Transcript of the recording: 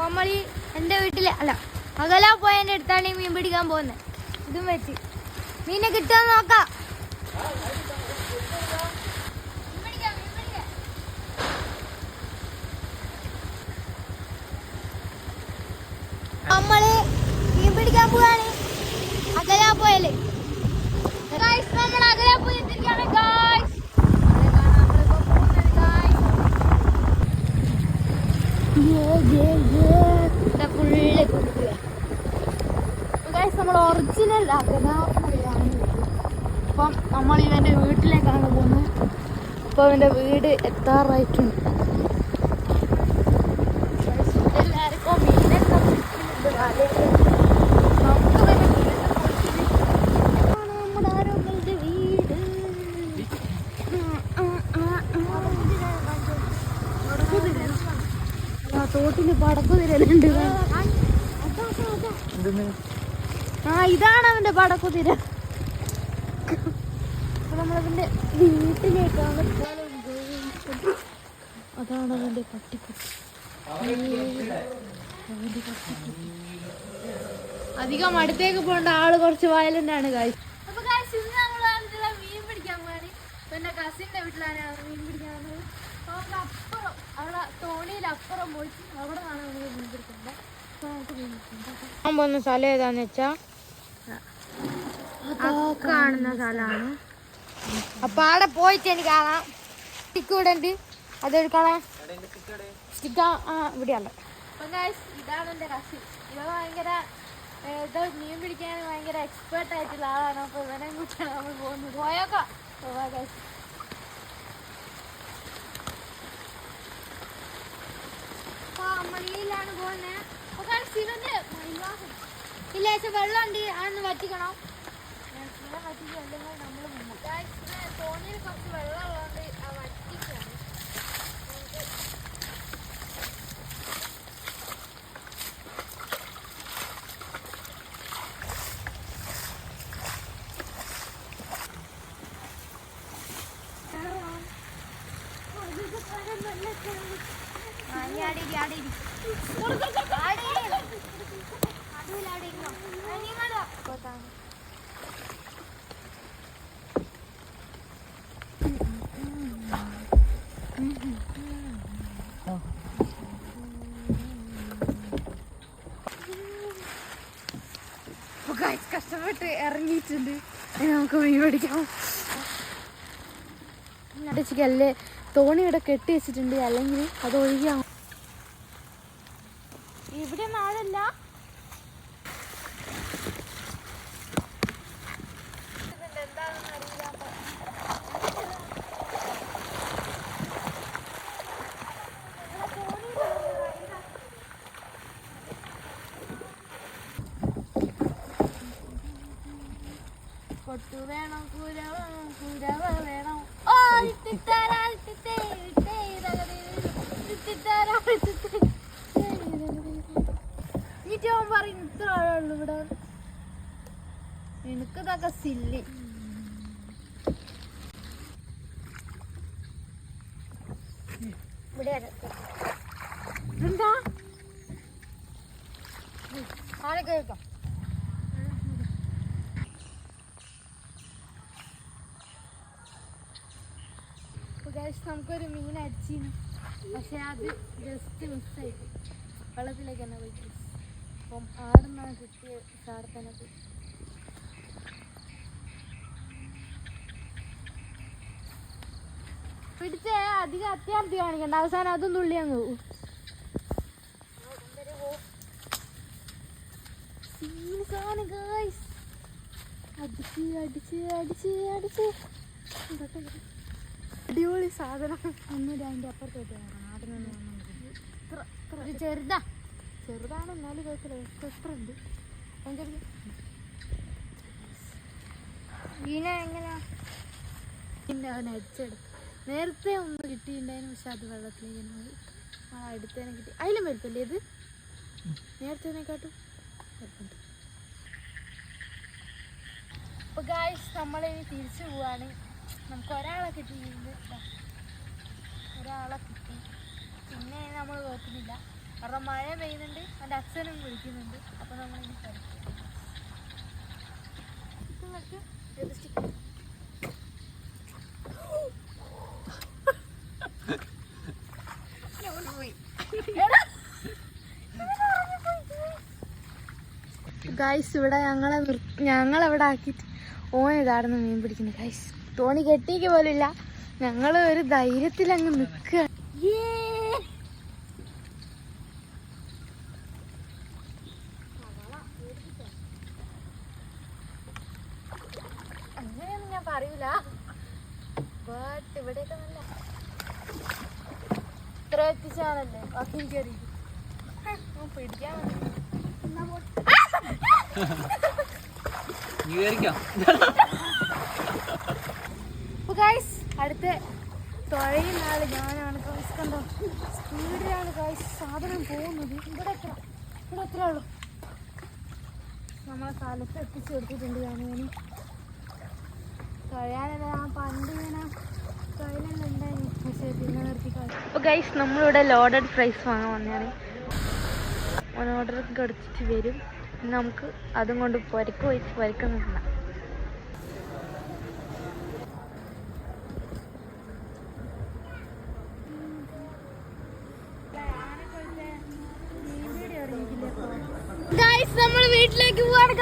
നമ്മളീ എന്റെ വീട്ടിലെ അല്ല അകലാ പോയതിന്റെ അടുത്താണ് ഈ മീൻ പിടിക്കാൻ പോകുന്നത് ഇതും വെച്ച്. മീനെ കിട്ടുമെന്ന് നോക്കാം. നമ്മൾ മീൻ പിടിക്കാൻ പോവാണ്. അകലാ പോയൽ ഗായ്സ് നമ്മൾ അകലാ പോയി എത്തിയിരിക്കുകയാണ് ഗായ്സ് നമ്മൾ ഒറിജിനൽ അകലാപ്പുഴയാണ് അപ്പം നമ്മൾ ഇവന്റെ വീട്ടിലേക്കാണ് പോകുന്നത് അപ്പോൾ ഇവന്റെ വീട് എത്താറായിട്ടുണ്ട് എല്ലാവർക്കും മീനൊക്കെ പിടിക്കുന്നുണ്ട്. ആ തോട്ടിൽ പടക്കു തിരലുണ്ട് ആ ഇതാണ് അവന്റെ പടക്കുതിര. അപ്പൊ നമ്മളവന്റെ വീട്ടിലേക്കാണ്. അതാണ് അവന്റെ പട്ടിക്കുട്ടി. അവന്റെ പട്ടിക്കുട്ടി. അധികം അടുത്തേക്ക് പോകേണ്ട ആൾ കുറച്ച് വയലന്റ് ആണ് കാഴ്ച അപ്പൊ കാഴ്ച ഇന്ന് നമ്മൾ മീൻ പിടിക്കാൻ പോവാണ്. എന്റെ കസിന്റെ വീട്ടിലാണ് മീൻ പിടിക്കാൻ വന്നത്. അപ്പൊ അപ്പുറം അവിടെ തോണിയിൽ അപ്പുറം പോയിട്ട് അവിടെ നിന്നാണ് മീൻ പിടിക്കുന്നത്. നമുക്ക് മീൻ പിടിക്കാം. പോകുന്ന സ്ഥലം ഏതാന്ന് വെച്ചാ കാണുന്ന സ്ഥലമാണ്. അപ്പൊ അവിടെ പോയിട്ട് എനിക്ക് കാണാം. സ്റ്റിക്ക് ഇവിടെ ഉണ്ട്. അതെടുക്കണം സ്റ്റിക്ക് ആ ഇവിടെയല്ല ഇതാണ് എന്റെ കസി. ഇവ ഭയങ്കര ഏ, ഇത് മീൻ പിടിക്കാൻ ഭയങ്കര എക്സ്പേർട്ട് ആയിട്ടുള്ള ആളാണ്. അപ്പൊ ഇവനെ കൂട്ടിയാണ് നമ്മൾ പോകുന്നത്. പോയോക്കാം. പോവാ. അപ്പൊ മണിയിലാണ് പോകുന്നത്. അപ്പൊ guys, ഇവന്റെ മണിവാഹനം. ഇല്ല ചേച്ചി വെള്ളം ഉണ്ട് അതൊന്ന് വറ്റിക്കണം നമ്മൾ തോണിയിൽ കുറച്ച് വെള്ളം ഇറങ്ങിയിട്ടുണ്ട്. നമുക്ക് മീൻ പിടിക്കാം. അല്ലേ? തോണി ഇവിടെ കെട്ടി വെച്ചിട്ടുണ്ട്. അല്ലെങ്കിൽ അത് ഒഴിയാം ഇവിടെ നാളല്ല. പൊട്ടു വേണം കുരവ കുരവ വേണം. ഓ ഇത്തിത്താരാ, ഇത്തിത്തേ, ഇത്തേ, ഇത്തിത്താരാ, ഇത്തിത്തേ. ഇവിടെ. എനിക്കിതൊക്കെ സില്ലി ഇവിടെ എന്താ ആരെ കേൾക്കാം അപ്പോൾ guys, നമുക്കൊരു മീൻ അടിച്ചിരുന്നു പക്ഷെ അത് ജസ്റ്റ് മിസ്സായി വെള്ളത്തിലേക്ക് തന്നെ പോയി. അപ്പം ആടുന്നാണ് കിട്ടിയ? സാടെ തന്നെ പോയി. പിടിച്ച അധികം അത്യാർത്ഥി കാണിക്കണ്ട. അവസാനം അതും തുള്ളി അങ്ങ് പോകും അടിച്ച് അടിച്ച് അടിച്ച് അടിച്ച്. അടിപൊളി സാധനം. ഒന്നുമില്ല അതിന്റെ അപ്പുറത്തോട്ട് നാട്ടിൽ നിന്ന് ചെറുതാ. ചെറുതാണ് എന്നാലും കുഴപ്പമില്ല എത്ര ഉണ്ട്. ഭയങ്കര വീണ എങ്ങനെയാ അവൻ അടിച്ചെടുത്തു. നേരത്തെ ഒന്ന് കിട്ടിയിട്ടുണ്ടായിരുന്നു പക്ഷെ അത് വെള്ളത്തിലേക്ക് പോയി. ആ അടുത്തതിനെ കിട്ടി. അതിലും വലുപ്പല്ലേ ഇത്? നേരത്തേനെക്കാട്ടും വലുപ്പുണ്ട് അപ്പോൾ ഗായ്സ് നമ്മളിനി തിരിച്ചു പോവാണ്. നമുക്ക് ഒരാളെ കിട്ടിയിട്ടുണ്ട്. ഒരാളെ കിട്ടി പിന്നെ നമ്മൾ നോക്കുന്നില്ല കാരണം മഴ പെയ്യുന്നുണ്ട് എന്റെ അച്ഛനും വിളിക്കുന്നുണ്ട് അപ്പോൾ നമ്മൾ ഇനി stick. ഗൈസ് ഇവിടെ ഞങ്ങളെ ഞങ്ങളെവിടെ ആക്കിയിട്ട് ഓൻ ഇതായിരുന്നു മീൻ പിടിക്കുന്നത് ഗൈസ് തോണി കെട്ടിക്ക് പോലില്ല ഞങ്ങൾ ഒരു ധൈര്യത്തിൽ അങ്ങ് നിൽക്കുക അങ്ങനെയൊന്നും ഞാൻ പറയൂല. ബട്ട് ഇവിടെയൊക്കെ നല്ല ഇത്ര എത്തിച്ചാണല്ലേ? ബാക്കി കയറി പിടിക്കാൻ. നീ കയറിക്കോ ഗൈസ് അടുത്ത തുഴയും നാൾ ഞാനാണ് ഗൈസ് കണ്ടോ? സ്പീഡിലാണ് ഗൈസ് സാധനം പോകുന്നത്. ഇവിടെ എത്ര? ഇവിടെ എത്ര ഉള്ളു? നമ്മളെ സ്ഥലത്ത് എത്തിച്ചു കൊടുത്തിട്ടുണ്ട് ഞാനിവന് തുഴയാനല്ല പണ്ട് ഇങ്ങനെ നിർത്തി അപ്പോൾ ഗൈസ് നമ്മളിവിടെ ലോഡഡ് ഫ്രൈസ് വാങ്ങാൻ വന്നതാണ്. ഓൺ ഓർഡർ കൊടുത്തിട്ട് വരും. ഇന്ന് നമുക്ക് അതും കൊണ്ട് പുരക്ക് പോയിട്ട് പുരക്ക് നമ്മൾ വീട്ടിലേക്ക് പോവാണ്.